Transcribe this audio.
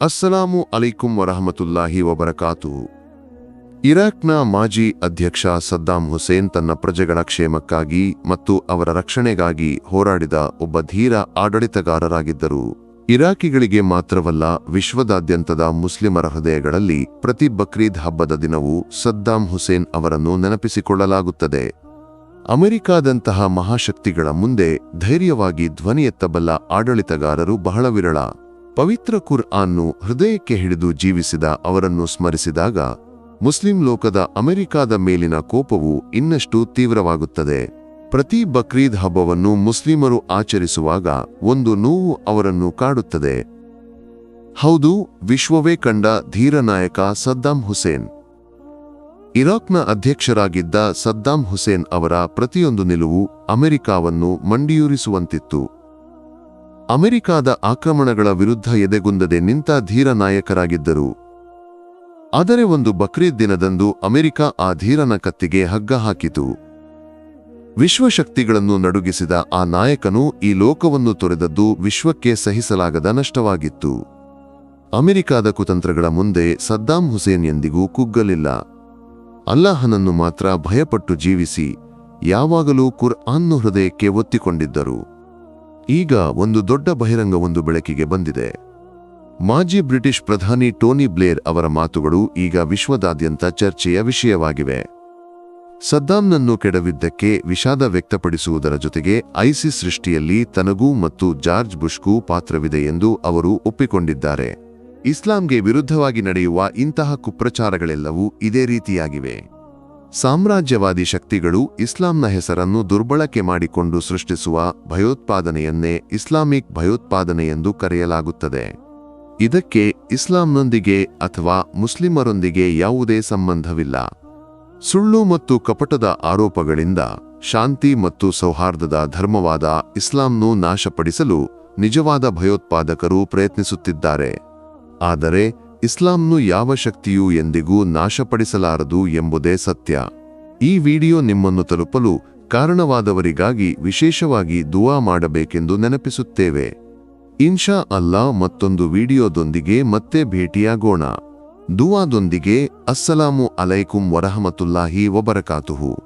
ಅಸ್ಸಲಾಮು ಅಲೈಕುಂ ವರಹಮತುಲ್ಲಾಹಿ ವಬರಕಾತು ಇರಾಕ್ನ ಮಾಜಿ ಅಧ್ಯಕ್ಷ ಸದ್ದಾಂ ಹುಸೇನ್ ತನ್ನ ಪ್ರಜೆಗಳ ಕ್ಷೇಮಕ್ಕಾಗಿ ಮತ್ತು ಅವರ ರಕ್ಷಣೆಗಾಗಿ ಹೋರಾಡಿದ ಒಬ್ಬ ಧೀರ ಆಡಳಿತಗಾರರಾಗಿದ್ದರು. ಇರಾಕಿಗಳಿಗೆ ಮಾತ್ರವಲ್ಲ, ವಿಶ್ವದಾದ್ಯಂತದ ಮುಸ್ಲಿಮರ ಹೃದಯಗಳಲ್ಲಿ ಪ್ರತಿ ಬಕ್ರೀದ್ ಹಬ್ಬದ ದಿನವೂ ಸದ್ದಾಂ ಹುಸೇನ್ ಅವರನ್ನು ನೆನಪಿಸಿಕೊಳ್ಳಲಾಗುತ್ತದೆ. ಅಮೆರಿಕಾದಂತಹ ಮಹಾಶಕ್ತಿಗಳ ಮುಂದೆ ಧೈರ್ಯವಾಗಿ ಧ್ವನಿ ಎತ್ತಬಲ್ಲ ಆಡಳಿತಗಾರರು ಬಹಳ ವಿರಳ. ಪವಿತ್ರ ಕುರ್ ಹೃದಯಕ್ಕೆ ಹಿಡಿದು ಜೀವಿಸಿದ ಅವರನ್ನು ಸ್ಮರಿಸಿದಾಗ ಮುಸ್ಲಿಂ ಲೋಕದ ಅಮೆರಿಕಾದ ಮೇಲಿನ ಕೋಪವು ಇನ್ನಷ್ಟು ತೀವ್ರವಾಗುತ್ತದೆ. ಪ್ರತಿ ಬಕ್ರೀದ್ ಹಬ್ಬವನ್ನು ಮುಸ್ಲಿಮರು ಆಚರಿಸುವಾಗ ಒಂದು ನೋವು ಅವರನ್ನು ಕಾಡುತ್ತದೆ. ಹೌದು, ವಿಶ್ವವೇ ಕಂಡ ಧೀರನಾಯಕ ಸದ್ದಾಂ ಹುಸೇನ್. ಇರಾಕ್ನ ಅಧ್ಯಕ್ಷರಾಗಿದ್ದ ಸದ್ದಾಂ ಹುಸೇನ್ ಅವರ ಪ್ರತಿಯೊಂದು ನಿಲುವು ಅಮೆರಿಕಾವನ್ನು ಮಂಡಿಯೂರಿಸುವಂತಿತ್ತು. ಅಮೆರಿಕಾದ ಆಕ್ರಮಣಗಳ ವಿರುದ್ಧ ಎದೆಗುಂದದೆ ನಿಂತ ಧೀರ ನಾಯಕರಾಗಿದ್ದರು. ಆದರೆ ಒಂದು ಬಕ್ರೀದ್ ದಿನದಂದು ಅಮೆರಿಕ ಆ ಧೀರನ ಕತ್ತಿಗೆ ಹಗ್ಗ ಹಾಕಿತು. ವಿಶ್ವಶಕ್ತಿಗಳನ್ನು ನಡುಗಿಸಿದ ಆ ನಾಯಕನು ಈ ಲೋಕವನ್ನು ತೊರೆದದ್ದು ವಿಶ್ವಕ್ಕೆ ಸಹಿಸಲಾಗದ ನಷ್ಟವಾಗಿತ್ತು. ಅಮೆರಿಕಾದ ಕುತಂತ್ರಗಳ ಮುಂದೆ ಸದ್ದಾಂ ಹುಸೇನ್ ಎಂದಿಗೂ ಕುಗ್ಗಲಿಲ್ಲ. ಅಲ್ಲಾಹನನ್ನು ಮಾತ್ರ ಭಯಪಟ್ಟು ಜೀವಿಸಿ, ಯಾವಾಗಲೂ ಕುರ್ ಅನ್ನು ಹೃದಯಕ್ಕೆ ಒತ್ತಿಕೊಂಡಿದ್ದರು. ಈಗ ಒಂದು ದೊಡ್ಡ ಬಹಿರಂಗವೊಂದು ಬೆಳಕಿಗೆ ಬಂದಿದೆ. ಮಾಜಿ ಬ್ರಿಟಿಷ್ ಪ್ರಧಾನಿ ಟೋನಿ ಬ್ಲೇರ್ ಅವರ ಮಾತುಗಳು ಈಗ ವಿಶ್ವದಾದ್ಯಂತ ಚರ್ಚೆಯ ವಿಷಯವಾಗಿವೆ. ಸದ್ದಾಂನನ್ನು ಕೆಡವಿದ್ದಕ್ಕೆ ವಿಷಾದ ವ್ಯಕ್ತಪಡಿಸುವುದರ ಜೊತೆಗೆ ಐಸಿಸ್ ಸೃಷ್ಟಿಯಲ್ಲಿ ತನಗೂ ಮತ್ತು ಜಾರ್ಜ್ ಬುಷ್ಗೂ ಪಾತ್ರವಿದೆ ಎಂದು ಅವರು ಒಪ್ಪಿಕೊಂಡಿದ್ದಾರೆ. ಇಸ್ಲಾಂಗೆ ವಿರುದ್ಧವಾಗಿ ನಡೆಯುವ ಇಂತಹ ಕುಪ್ರಚಾರಗಳೆಲ್ಲವೂ ಇದೇ ರೀತಿಯಾಗಿವೆ. ಸಾಮ್ರಾಜ್ಯವಾದಿ ಶಕ್ತಿಗಳು ಇಸ್ಲಾಂನ ಹೆಸರನ್ನು ದುರ್ಬಳಕೆ ಮಾಡಿಕೊಂಡು ಸೃಷ್ಟಿಸುವ ಭಯೋತ್ಪಾದನೆಯನ್ನೇ ಇಸ್ಲಾಮಿಕ್ ಭಯೋತ್ಪಾದನೆ ಎಂದು ಕರೆಯಲಾಗುತ್ತದೆ. ಇದಕ್ಕೆ ಇಸ್ಲಾಂನೊಂದಿಗೆ ಅಥವಾ ಮುಸ್ಲಿಮರೊಂದಿಗೆ ಯಾವುದೇ ಸಂಬಂಧವಿಲ್ಲ. ಸುಳ್ಳು ಮತ್ತು ಕಪಟದ ಆರೋಪಗಳಿಂದ ಶಾಂತಿ ಮತ್ತು ಸೌಹಾರ್ದದ ಧರ್ಮವಾದ ಇಸ್ಲಾಂನು ನಾಶಪಡಿಸಲು ನಿಜವಾದ ಭಯೋತ್ಪಾದಕರು ಪ್ರಯತ್ನಿಸುತ್ತಿದ್ದಾರೆ. ಆದರೆ ಇಸ್ಲಾಂನು ಯಾವ ಶಕ್ತಿಯೂ ಎಂದಿಗೂ ನಾಶಪಡಿಸಲಾರದು ಎಂಬುದೇ ಸತ್ಯ. ಈ ವಿಡಿಯೋ ನಿಮ್ಮನ್ನು ತಲುಪಲು ಕಾರಣವಾದವರಿಗಾಗಿ ವಿಶೇಷವಾಗಿ ದುವಾ ಮಾಡಬೇಕೆಂದು ನೆನಪಿಸುತ್ತೇವೆ. ಇನ್ಶಾ ಅಲ್ಲಾ ಮತ್ತೊಂದು ವಿಡಿಯೋದೊಂದಿಗೆ ಮತ್ತೆ ಭೇಟಿಯಾಗೋಣ. ದುವಾದೊಂದಿಗೆ, ಅಸ್ಸಲಾಮು ಅಲೈಕುಂ ವರಹಮತುಲ್ಲಾಹಿ ವಬರಕಾತುಹು.